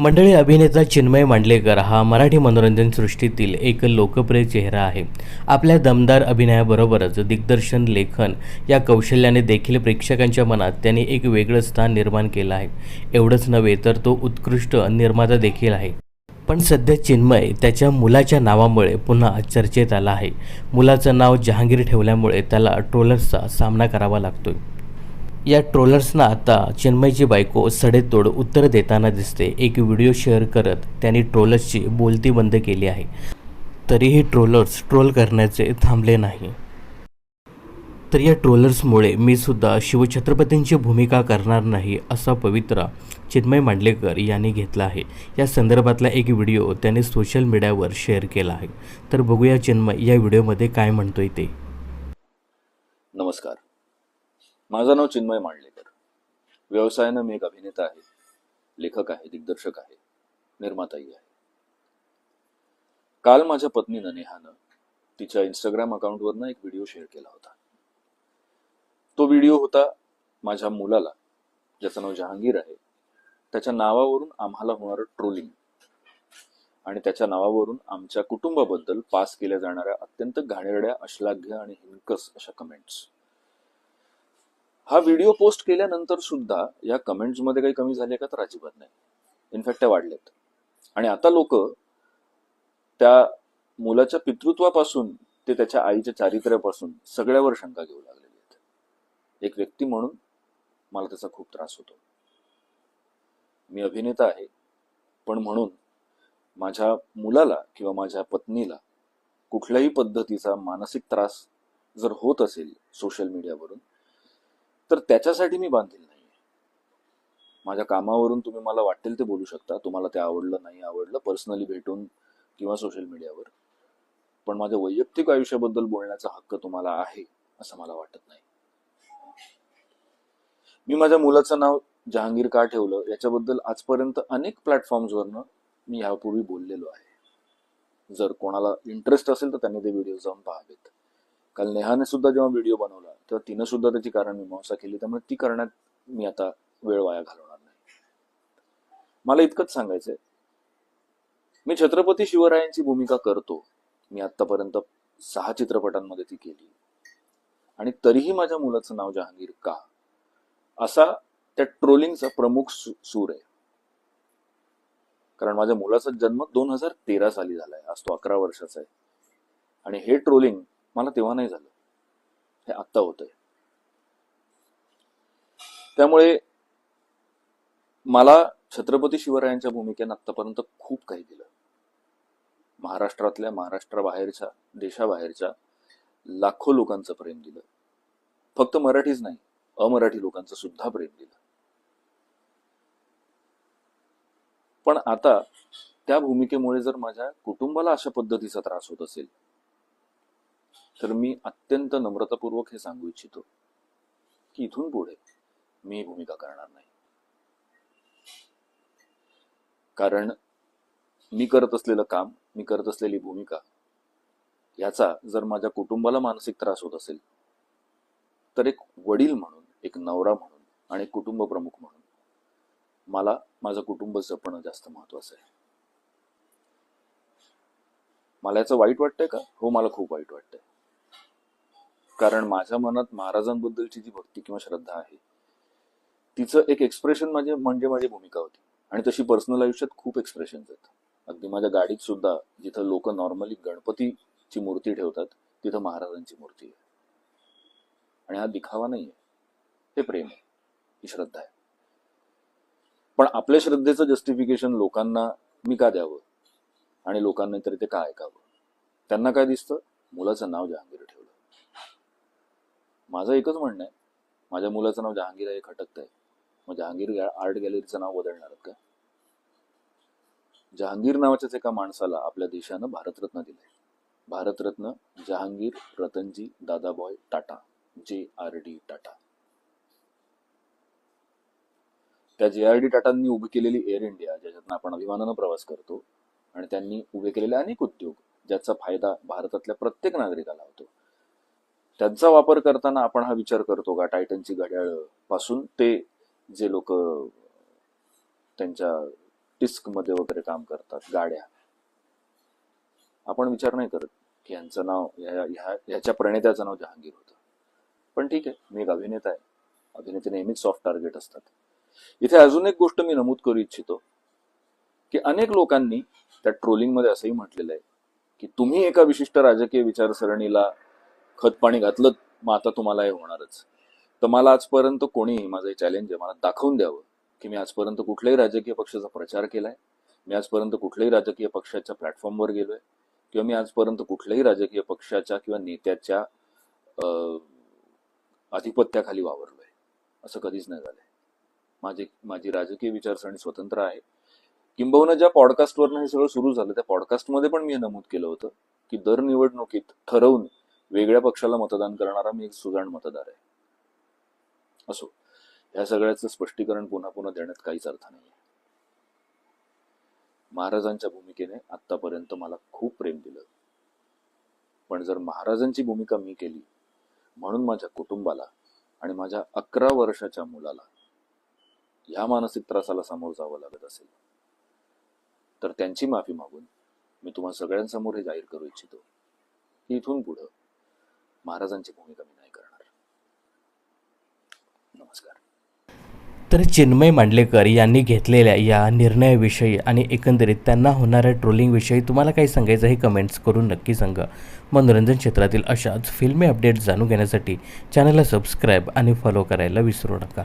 मंडळी अभिनेता चिन्मय मांडलेकर हा मराठी मनोरंजन सृष्टीतील एक लोकप्रिय चेहरा आहे. आपल्या दमदार अभिनयाबरोबरच दिग्दर्शन लेखन या कौशल्याने देखील प्रेक्षकांच्या मनात त्यांनी एक वेगळं स्थान निर्माण केलं आहे. एवढंच नव्हे तर तो उत्कृष्ट निर्माता देखील आहे. पण सध्या चिन्मय त्याच्या मुलाच्या नावामुळे पुन्हा चर्चेत आला आहे. मुलाचं नाव जहांगीर ठेवल्यामुळे त्याला ट्रोलर्सचा सामना करावा लागतोय. या ट्रोलर्सना आता चिन्मयची बायको सडेतोड उत्तर देताना दिसते. एक व्हिडिओ शेअर करत त्यांनी ट्रोलर्सची बोलती बंद केली आहे. तरीही ट्रोलर्स ट्रोल करण्याचे थांबले नाही. तर या ट्रोलर्समुळे मी सुद्धा शिवछत्रपतींची भूमिका करणार नाही असा पवित्रा चिन्मय मांडलेकर यांनी घेतला आहे. या संदर्भातला एक व्हिडिओ त्याने सोशल मीडियावर शेअर केला आहे. तर बघूया चिन्मय या व्हिडिओमध्ये काय म्हणतोय ते. नमस्कार. माझं नाव चिन्मय मांडलेकर. व्यवसायानं मी एक अभिनेता आहे. लेखक आहे दिग्दर्शक आहे निर्माताही आहे. काल माझ्या पत्नीनं नेहानं तिच्या इंस्टाग्राम अकाउंटवरनं एक व्हिडिओ शेअर केला होता. तो व्हिडिओ होता माझ्या मुलाला ज्याचं नाव जहांगीर आहे. त्याच्या नावावरून आम्हाला होणारं ट्रोलिंग आणि त्याच्या नावावरून आमच्या कुटुंबाबद्दल पास केल्या जाणाऱ्या अत्यंत घाणेरड्या अश्लाघ्य आणि हिंकस अशा कमेंट्स हा व्हिडिओ पोस्ट केल्यानंतर सुद्धा या कमेंट्समध्ये काही कमी झाले का तर अजिबात नाही. इनफॅक्ट त्या वाढलेत. आणि आता लोक त्या मुलाच्या पितृत्वापासून ते त्याच्या आईच्या चारित्र्यापासून सगळ्यावर शंका घेऊ लागलेले आहेत. एक व्यक्ती म्हणून मला त्याचा खूप त्रास होतो. मी अभिनेता आहे पण म्हणून माझ्या मुलाला किंवा माझ्या पत्नीला कुठल्याही पद्धतीचा मानसिक त्रास जर होत असेल सोशल मीडियावरून तर त्याच्यासाठी मी बांधील नाही माझ्या कामावरून तुम्ही मला वाटेल ते बोलू शकता. तुम्हाला ते आवडलं नाही आवडलं पर्सनली भेटून किंवा सोशल मीडियावर पण माझ्या वैयक्तिक आयुष्याबद्दल बोलण्याचा हक्क तुम्हाला आहे असं मला वाटत नाही. मी माझ्या मुलाचं नाव जहांगीर का ठेवलं? याच्याबद्दल आजपर्यंत अनेक प्लॅटफॉर्म्सवरनं मी ह्यापूर्वी बोललेलो आहे. जर कोणाला इंटरेस्ट असेल तर त्यांनी ते व्हिडिओ जाऊन पाहावेत. काल नेहाने सुद्धा जेव्हा व्हिडिओ बनवला तेव्हा तिनं सुद्धा त्याची कारण मीमांसा केली त्यामुळे ती करण्यात मी आता वेळ वाया घालवणार नाही. मला इतकंच सांगायचंय. मी छत्रपती शिवरायांची भूमिका करतो. मी आतापर्यंत सहा चित्रपटांमध्ये ती केली. आणि तरीही माझ्या मुलाचं नाव जहांगीर का? असा त्या ट्रोलिंगचा प्रमुख सूर आहे. कारण माझ्या मुलाचा जन्म दोन हजार तेरा साली झालाय. आज तो अकरा वर्षाचा आहे. आणि हे ट्रोलिंग मला तेव्हा नाही झालं. हे आत्ता होतंय. त्यामुळे मला छत्रपती शिवरायांच्या भूमिकेनं आतापर्यंत खूप काही दिलं. महाराष्ट्रातल्या महाराष्ट्राबाहेरच्या देशाबाहेरच्या लाखो लोकांचं प्रेम दिलं. फक्त मराठीच नाही अमराठी लोकांचं सुद्धा प्रेम दिलं. पण आता त्या भूमिकेमुळे जर माझ्या कुटुंबाला अशा पद्धतीचा त्रास होत असेल तर मी अत्यंत नम्रतापूर्वक हे सांगू इच्छितो की इथून पुढे मी भूमिका करणार नाही. कारण मी करत असलेलं काम मी करत असलेली भूमिका याचा जर माझ्या कुटुंबाला मानसिक त्रास होत असेल तर एक वडील म्हणून एक नवरा म्हणून आणि एक कुटुंब प्रमुख म्हणून मला माझं कुटुंब जपणं जास्त महत्वाचं आहे. मला याचं वाईट वाटतंय का? हो मला खूप वाईट वाटतंय. कारण माझ्या मनात महाराजांबद्दलची जी भक्ती किंवा श्रद्धा आहे तिचं एक एक्सप्रेशन माझे म्हणजे माझी भूमिका होती. आणि तशी पर्सनल आयुष्यात खूप एक्सप्रेशन आहेत. अगदी माझ्या गाडीत सुद्धा जिथं लोक नॉर्मली गणपतीची मूर्ती ठेवतात तिथं महाराजांची मूर्ती आहे. आणि हा दिखावा नाहीये. हे प्रेम आहे. ही श्रद्धा आहे. पण आपल्या श्रद्धेचं जस्टिफिकेशन लोकांना मी का द्यावं? आणि लोकांना तरी ते का ऐकावं? त्यांना काय दिसतं? मुलाचं नाव जहांगीर ठेव माझं एकच म्हणणं आहे. माझ्या मुलाचं नाव जहांगीर आहे खटकत आहे मग जहांगीर आर्ट गॅलरीचं नाव बदलणार का? जहांगीर नावाच्याच एका माणसाला आपल्या देशानं भारतरत्न दिलंय. भारतरत्न जहांगीर रतनजी दादाबॉय टाटा जे आर डी टाटा. त्या जे आर डी टाटांनी उभी केलेली एअर इंडिया ज्याच्यातून आपण अभिमानानं प्रवास करतो आणि त्यांनी उभे केलेले अनेक उद्योग ज्याचा फायदा भारतातल्या प्रत्येक नागरिकाला होतो. त्यांचा वापर करताना आपण हा विचार करतो का? टायटनची घड्याळपासून ते जे लोक त्यांच्या डिस्कमध्ये वगैरे काम करतात गाड्या. आपण विचार नाही करत की यांचं नाव ह्या- ह्याच्या प्रणेत्याचं नाव जहांगीर होतं. पण ठीक आहे मी एक अभिनेता आहे. अभिनेते नेहमीच सॉफ्ट टार्गेट असतात. इथे अजून एक गोष्ट मी नमूद करू इच्छितो की अनेक लोकांनी त्या ट्रोलिंगमध्ये असंही म्हटलेलं आहे की तुम्ही एका विशिष्ट राजकीय विचारसरणीला खत पाणी घातलं मग आता तुम्हाला हे होणारच. तर मला आजपर्यंत कोणी माझं चॅलेंज आहे मला दाखवून द्यावं की मी आजपर्यंत कुठल्याही राजकीय पक्षाचा प्रचार केलाय मी आजपर्यंत कुठल्याही राजकीय पक्षाच्या प्लॅटफॉर्मवर गेलोय किंवा मी आजपर्यंत कुठल्याही राजकीय पक्षाच्या किंवा नेत्याच्या आधिपत्याखाली वावरलोय. असं कधीच नाही झालंय. माझी माझी राजकीय विचारसरणी स्वतंत्र आहे. किंबहुना ज्या पॉडकास्टवरनं हे सगळं सुरू झालं त्या पॉडकास्टमध्ये पण मी हे नमूद केलं होतं की दर निवडणुकीत ठरवून वेगळ्या पक्षाला मतदान करणारा मी एक सुजाण मतदार आहे. असो ह्या सगळ्याचं स्पष्टीकरण पुन्हा पुन्हा देण्यात काहीच अर्थ नाही महाराजांच्या भूमिकेने आतापर्यंत मला खूप प्रेम दिलं. पण जर महाराजांची भूमिका मी केली म्हणून माझ्या कुटुंबाला आणि माझ्या अकरा वर्षाच्या मुलाला ह्या मानसिक त्रासाला सामोरं जावं लागत असेल तर त्यांची माफी मागून मी तुम्हा सगळ्यांसमोर हे जाहीर करू इच्छितो. की इथून पुढं महाराजांची भूमिका मी नाही करणार. नमस्कार. तर चिन्मय मांडलेकर यांनी घेतलेल्या या निर्णयाविषयी आणि एकंदरीत त्यांना होणाऱ्या ट्रोलिंगविषयी तुम्हाला काही सांगायचं हे कमेंट्स करून नक्की सांगा. मनोरंजन क्षेत्रातील अशाच फिल्मी अपडेट्स जाणून घेण्यासाठी चॅनलला सबस्क्राईब आणि फॉलो करायला विसरू नका.